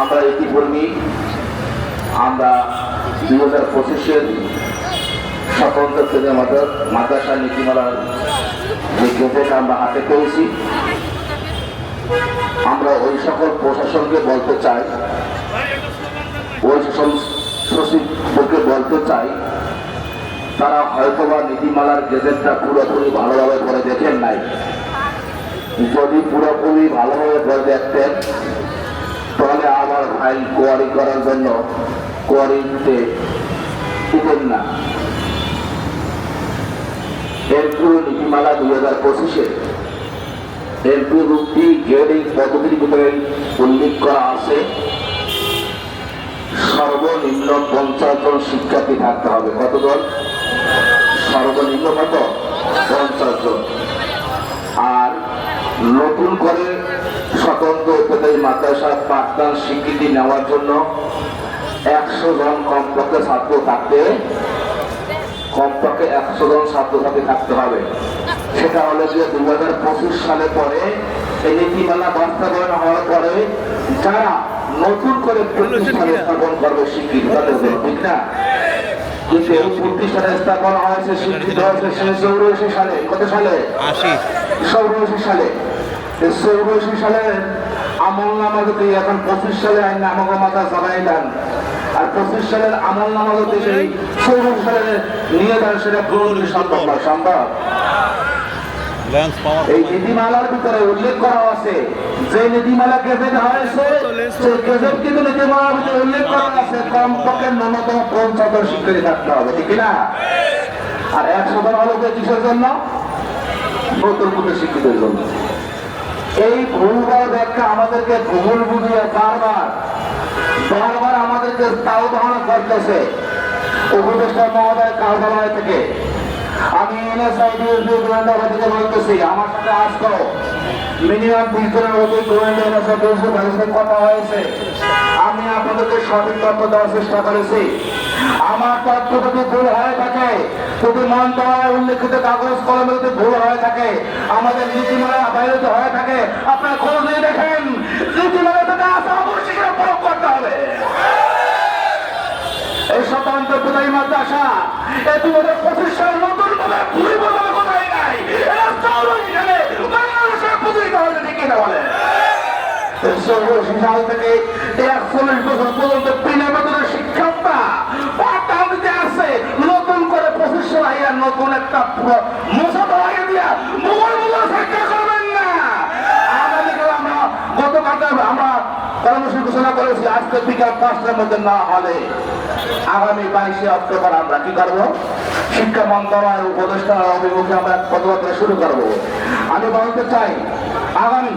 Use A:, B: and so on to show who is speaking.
A: আমরা ইতিপূর্বে আমরা দুই হাজার পঁচিশের স্বতন্ত্র থেকে মাদ্রাসা নীতিমালার যে গেজেট আমরা হাতে পেয়েছি। আমরা ওই সকল প্রশাসনকে বলতে চাই। ওই সচিবকে বলতে চাই, তারা হয়তোবা নীতিমালার গেজেটটা পুরোপুরি ভালোভাবে করে দেখেন নাই। যদি পুরোপুরি ভালোভাবে করে দেখতেন করার জন্য কোয়ারি দিতে দিতেন না এর নীতিমালা দুই হাজার পঁচিশে এমপি রূপটি গ্রেডিং পদ্ধতির ভিতরে উল্লেখ করা আছে, সর্বনিম্ন পঞ্চাশ জন শিক্ষার্থী থাকতে হবে। কতজন সর্বনিম্ন কত? পঞ্চাশ আর নতুন করে উপদেশ মাদ্রাসা পাঠদান স্বীকৃতি নেওয়ার জন্য একশো জন কমপক্ষে ছাত্র থাকতে কমপক্ষে একশো জন ছাত্রছাত্রী থাকতে হবে। সেটা হলো যে দু হাজার পঁচিশ সালে পরে এই নীতিমালা বাস্তবায়ন হওয়ার পরে যারা নতুন করে প্রতিষ্ঠানে স্থাপন করবে স্বীকৃতি তাদের ঠিক না? কিন্তু এই প্রতিষ্ঠানে স্থাপন হয়েছে স্বীকৃত হয়েছে সে চৌরাশি সালে কত সালে? চৌরাশি সালে। চৌরাশি সালের আমল নামা যদি এখন পঁচিশ সালে আইন আমাকে মাথা সবাই দেন। আর পঁচিশ সালের আমল নামা যদি সেই চৌরাশি সালে নিয়ে দেন সেটা পুরোপুরি সম্ভব নয় সম্ভব? এই নীতিমালার ভিতরে উল্লেখ করা আছে। যে নীতিমালা গেজেট হয়েছে সেই গেজেট কিন্তু নীতিমালার ভিতরে উল্লেখ করা আছে। কমপক্ষে ন্যূনতম পঞ্চাশ শিক্ষার্থী থাকতে হবে ঠিক না আর একশো জন হলো কিসের জন্য নতুন শিক্ষিতের জন্য। এই ভুলবার ব্যাখ্যা আমাদেরকে ভুল বুঝিয়ে বারবার বারবার আমাদেরকে তাও ধারণা করতেছে উপদেষ্টা মহোদয় কালবালয় থেকে। আমি গোয়েন্দাবাদীকে বলতেছি, আমার সাথে আসতো মিনিমাম বিশ জনের অধিক গোয়েন্দা কথা হয়েছে। আমি আপনাদেরকে সঠিক তথ্য দেওয়ার চেষ্টা করেছি। আমার তথ্য যদি ভুল হয়ে থাকে যদি মন্ত্রণালয় উল্লেখিত কাগজ কলমে যদি ভুল হয়ে থাকে, আমাদের নীতিমালা বাইরে হয়ে থাকে, আপনারা খোঁজ দেখেন নীতিমালা থেকে আসা অবশ্যই প্রয়োগ করতে হবে। এই স্বতন্ত্র প্রদায়ী মাদ্রাসা, এ দু হাজার পঁচিশ সালে নতুন করে ভুল বদল কোথায় নাই? বাংলাদেশের প্রতিষ্ঠিত হয়েছে ঠিক কিনা বলে। সাল থেকে একচল্লিশ বছর পর্যন্ত বিনা বেতনের শিক্ষকরা পাঠদান দিতে আসছে নতুন করে পঁচিশ সাল আইয়া আমরা গতকাল করেছি, আজকে বিকাল পাঁচটার মধ্যে না হলে আগামী বাইশে অক্টোবর আমরা কি করব? শিক্ষা মন্ত্রণালয়ের উপদেষ্টা অভিমুখে আমরা পদযাত্রা শুরু করব। আমি বলতে চাই, আগামী